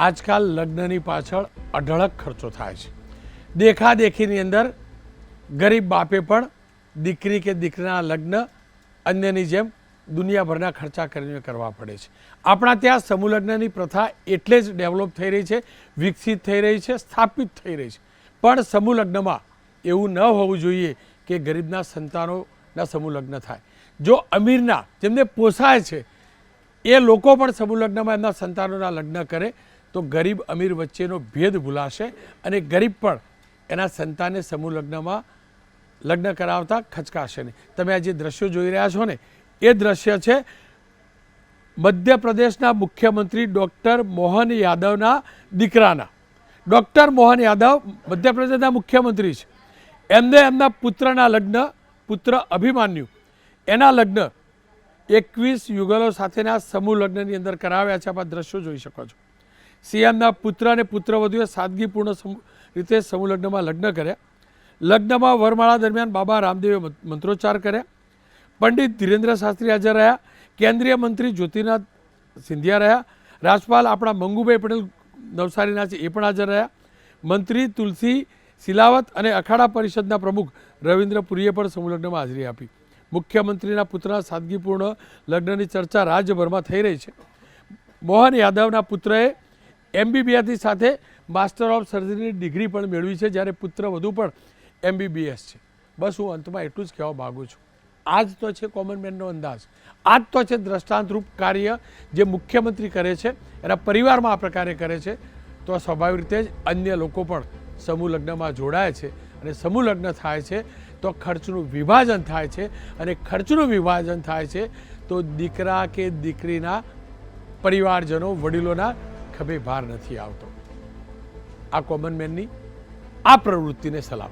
આજકાલ લગ્નની પાછળ અઢળક ખર્ચો થાય છે. દેખાદેખીની અંદર ગરીબ બાપે પણ દીકરી કે દીકરાના લગ્ન અન્યની જેમ દુનિયાભરના ખર્ચા કરીને કરવા પડે છે. આપણા ત્યાં સમૂહ લગ્નની પ્રથા એટલે જ ડેવલપ થઈ રહી છે, વિકસિત થઈ રહી છે, સ્થાપિત થઈ રહી છે. પણ સમૂહ લગ્નમાં એવું ન હોવું જોઈએ કે ગરીબના સંતાનોના સમૂહ લગ્ન થાય. જો અમીરના, જેમને પોસાય છે, એ લોકો પણ સમૂહ લગ્નમાં એમના સંતાનોના લગ્ન કરે તો ગરીબ અમીર વચ્ચેનો ભેદ ભૂલાશે અને ગરીબ પણ એના સંતાનને સમૂહ લગ્નમાં લગ્ન કરાવતા ખચકાશે નહીં. તમે આ જે દ્રશ્યો જોઈ રહ્યા છો ને, એ દ્રશ્ય છે મધ્યપ્રદેશના મુખ્યમંત્રી ડૉક્ટર મોહન યાદવના દીકરાના. ડૉક્ટર મોહન યાદવ મધ્યપ્રદેશના મુખ્યમંત્રી છે. એમને એમના પુત્રના લગ્ન, પુત્ર અભિમાન્યુ, એના લગ્ન એકવીસ યુગલો સાથેના સમૂહ લગ્નની અંદર કરાવ્યા છે. આપ દ્રશ્યો જોઈ શકો છો. સીએમના પુત્ર અને પુત્રવધુએ સાદગીપૂર્ણ રીતે સમૂહ લગ્ન કર્યા. લગ્નમાં વરમાળા દરમિયાન બાબા રામદેવે મંત્રોચ્ચાર કર્યા. પંડિત ધીરેન્દ્ર શાસ્ત્રી હાજર રહ્યા. કેન્દ્રીય મંત્રી જ્યોતિનાથ સિંધિયા રહ્યા. રાજપાલ આપણા મંગુભાઈ પટેલ નવસારીના છે એ પણ હાજર રહ્યા. મંત્રી તુલસી સિલાવત અને અખાડા પરિષદના પ્રમુખ રવિન્દ્ર પુરીએ પણ સમૂહલગ્નમાં હાજરી આપી. મુખ્યમંત્રીના પુત્રના સાદગીપૂર્ણ લગ્નની ચર્ચા રાજ્યભરમાં થઈ રહી છે. મોહન યાદવના પુત્રએ એમબીબીએસની સાથે માસ્ટર ઓફ સર્જરીની ડિગ્રી પણ મેળવી છે, જ્યારે પુત્ર વધુ પણ એમબીબીએસ છે. બસ હું અંતમાં એટલું જ કહેવા માગું છું. આ જ તો છે કોમન મેનનો અંદાજ. આ જ તો છે દ્રષ્ટાંતરૂપ કાર્ય જે મુખ્યમંત્રી કરે છે, એના પરિવારમાં આ પ્રકારે કરે છે, તો સ્વાભાવિક રીતે જ અન્ય લોકો પણ સમૂહ લગ્નમાં જોડાય છે અને સમૂહ લગ્ન થાય છે, તો ખર્ચનું વિભાજન થાય છે અને ખર્ચનું વિભાજન થાય છે, તો દીકરા કે દીકરીના પરિવારજનો, વડીલોના ખભે ભાર નથી આવતો. આ કોમન મેનની આ પ્રવૃત્તિને સલામ